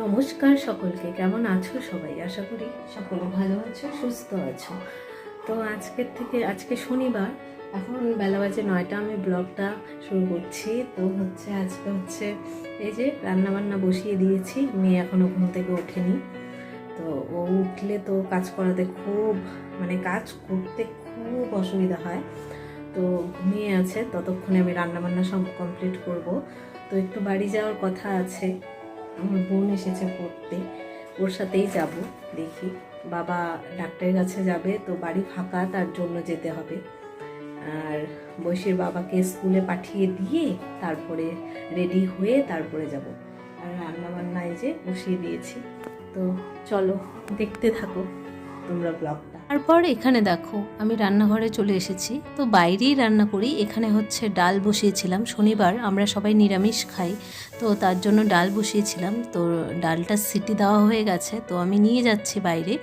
নমস্কার সকলকে, কেমন আছো সবাই? আশা করি সকলে ভালো আছো, সুস্থ আছো। তো আজকের থেকে, আজকে শনিবার, এখন বেলা বাজে নয়টা, আমি ব্লগটা শুরু করছি। তো হচ্ছে, আজকে হচ্ছে এই যে রান্নাবান্না বসিয়ে দিয়েছি, মেয়ে এখনও ঘুম থেকে ওঠেনি। তো ও উঠলে তো কাজ করাতে খুব মানে কাজ করতে খুব অসুবিধা হয়। তো ঘুমিয়ে আছে, ততক্ষণে আমি রান্নাবান্না সব কমপ্লিট করব। তো একটু বাড়ি যাওয়ার কথা আছে। আমার বোন এসেছে পড়তে। ওর সাথেই যাব, দেখি। বাবা ডাক্তারের কাছে যাবে, তো বাড়ি ফাঁকা, তার জন্য যেতে হবে। আর বৈশীর বাবাকে স্কুলে পাঠিয়ে দিয়ে তারপরে রেডি হয়ে তারপরে যাব। আর রান্না বান্নায় যে বসিয়ে দিয়েছি। তো চলো, দেখতে থাকো। তোমরা ব্লগটা তারপর এখানে দেখো, আমি রান্নাঘরে চলে এসেছি। তো বাইরেই রান্না করি, এখানে হচ্ছে ডাল বসিয়েছিলাম। শনিবার আমরা সবাই নিরামিষ খাই, তো তার জন্য ডাল বসিয়েছিলাম। তো ডালটা সিটি দেওয়া হয়ে গেছে, তো আমি নিয়ে যাচ্ছি বাইরে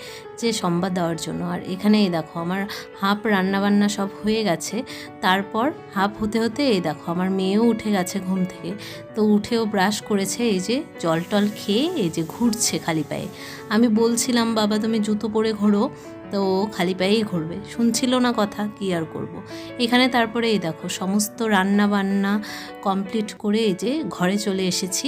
যে সম্বাদ দেওয়ার জন্য। আর এখানে এই দেখো, আমার হাফ রান্নাবান্না সব হয়ে গেছে। তারপর হাফ হতে হতে এই দেখো, আমার মেয়েও উঠে গেছে ঘুম থেকে। তো উঠেও ব্রাশ করেছে, এই যে জল টল খেয়ে এই যে ঘুরছে খালি পায়ে। আমি বলছিলাম, বাবা, তুমি জুতো পরে ঘোরো। তো খালি পায়েই ঘুরবে। শুনছিল না কথা, কি আর করব। এখানে তারপরে এই দেখো, সমস্ত রান্না বান্না কমপ্লিট করে এই যে ঘরে চলে এসেছি।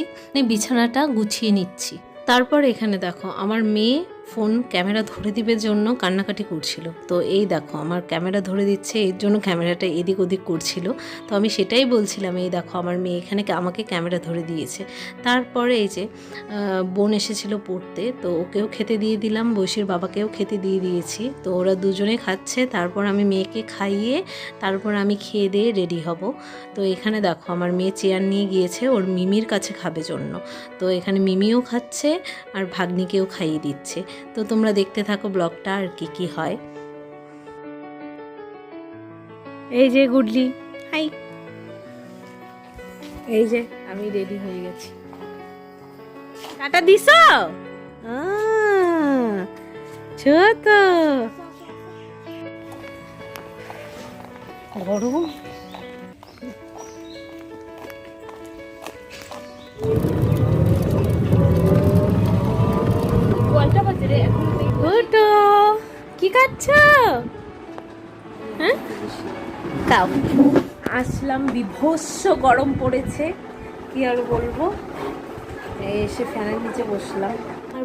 বিছানাটা গুছিয়ে নিচ্ছি। তারপর এখানে দেখো, আমার মেয়ে ফোন ক্যামেরা ধরে দিবে জন্য কান্নাকাটি করছিল। তো এই দেখো, আমার ক্যামেরা ধরে দিচ্ছে, এর জন্য ক্যামেরাটা এদিক ওদিক করছিল। তো আমি সেটাই বলছিলাম, এই দেখো, আমার মেয়ে এখানে আমাকে ক্যামেরা ধরে দিয়েছে। তারপরে এই যে বোন এসেছিল পড়তে, তো ওকেও খেতে দিয়ে দিলাম, বৈশীর বাবাকেও খেতে দিয়ে দিয়েছি। তো ওরা দুজনে খাচ্ছে, তারপর আমি মেয়েকে খাইয়ে, তারপর আমি খেয়ে দিয়ে রেডি হব। তো এখানে দেখো, আমার মেয়ে চেয়ার নিয়ে গিয়েছে, ওর মিমির কাছে খাবে জন্য। তো এখানে মিমিও খাচ্ছে, আর ভাগ্নিকেও খাইয়ে দিচ্ছে। তো তোমরা দেখতে থাকো ব্লগটা আর কি কি হয়। এই যে গুডলি হাই। এই যে আমি রেডি হয়ে গেছি। টাটা দিস ছোট। গরম। খাচ্ছ? হ্যাঁ? তাও আসলাম বিভৎস গরম পড়েছে কি আর বলব? এসে ফ্যানের নিচে বসলাম।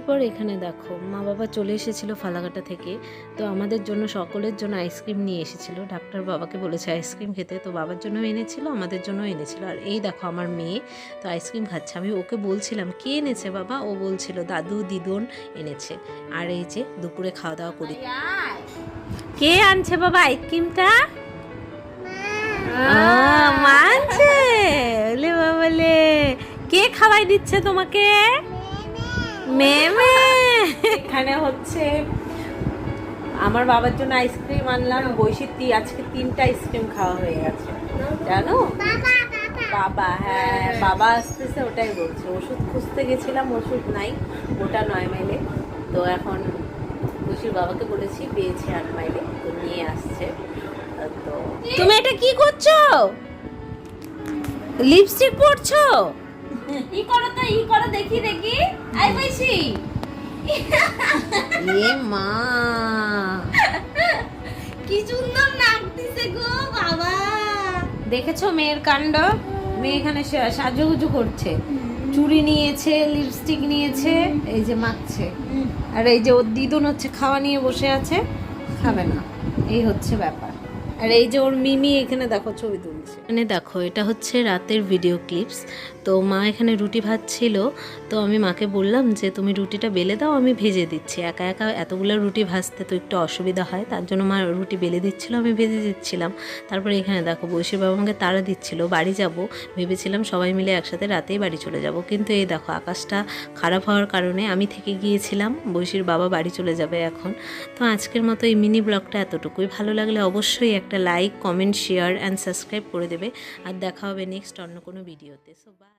তারপর এখানে দেখো মা বাবা চলে এসেছিল ফালাকাটা থেকে। তো আমাদের জন্য সকলের জন্য আইসক্রিম নিয়ে এসেছিল। ডাক্তার বাবাকে বলেছে আইসক্রিম খেতে। তো বাবার জন্য এনেছিল আমাদের জন্য এনেছিল। আর এই দেখো আমার মেয়ে তো আইসক্রিম খাচ্ছে। আমি ওকে বলছিলাম কে এনেছে বাবা? ও বলছিল দাদু দিদন এনেছে। আর এই যে দুপুরে খাওয়া দাওয়া করি। কে আনছে বাবা আইসক্রিমটা? আহ, মা আনছে? ওলে কে খাওয়াই দিচ্ছে তোমাকে? মেমে। এখানে হচ্ছে আমার বাবার জন্য আইসক্রিম আনলাম বৈশিত্রী আজকে তিনটা আইসক্রিম খাওয়া হয়ে গেছে। জানো? বাবা হ্যাঁ বাবা আসতেছে ওটাই বলছে। ওষুধ খুঁজতে গেছিলাম ওষুধ নাই ওটা নয় মাইলে তো এখন বসির বাবাকে বলেছি পেয়েছি আট মাইলে তো নিয়ে আসছে। তো তুমি এটা কি করছ? লিপস্টিক পরছো? ই করো তো ই করো দেখি দেখি। আই বৈশি। এ মা। কি সুন্দর লাগতেছে গো বাবা। দেখেছ মেয়ের কাণ্ড? মেয়ে এখানে সাজুগুজু করছে। চুড়ি নিয়েছে লিপস্টিক নিয়েছে এই যে মাখছে। আর এই যে ওর দিদুন হচ্ছে খাওয়া নিয়ে বসে আছে খাবে না। এই হচ্ছে ব্যাপার। আর এই যে ওর মিমি এখানে দেখো ছবি তুলছে। এখানে দেখো, এটা হচ্ছে রাতের ভিডিও ক্লিপস তো মা এখানে রুটি ভাজছিল তো আমি মাকে বললাম যে, তুমি রুটিটা বেলে দাও, আমি ভেজে দিচ্ছি। একা একা এতগুলো রুটি ভাজতে তো একটু অসুবিধা হয়, তার জন্য মা রুটি বেলে দিচ্ছিল, আমি ভেজে দিচ্ছিলাম। তারপরে এখানে দেখো, বৈশীর বাবা আমাকে তারা দিচ্ছিল, বাড়ি যাব। ভেবেছিলাম সবাই মিলে একসাথে রাতেই বাড়ি চলে যাব। কিন্তু এই দেখো, আকাশটা খারাপ হওয়ার কারণে আমি থেকে গিয়েছিলাম, বৈশীর বাবা বাড়ি চলে যাবে এখন। তো আজকের মতো এই মিনি ব্লগটা এতটুকুই। ভালো লাগলে অবশ্যই একটা like comment share and subscribe করে দেবে। আর দেখা হবে নেক্সট অন্য কোনো ভিডিওতে সো বাই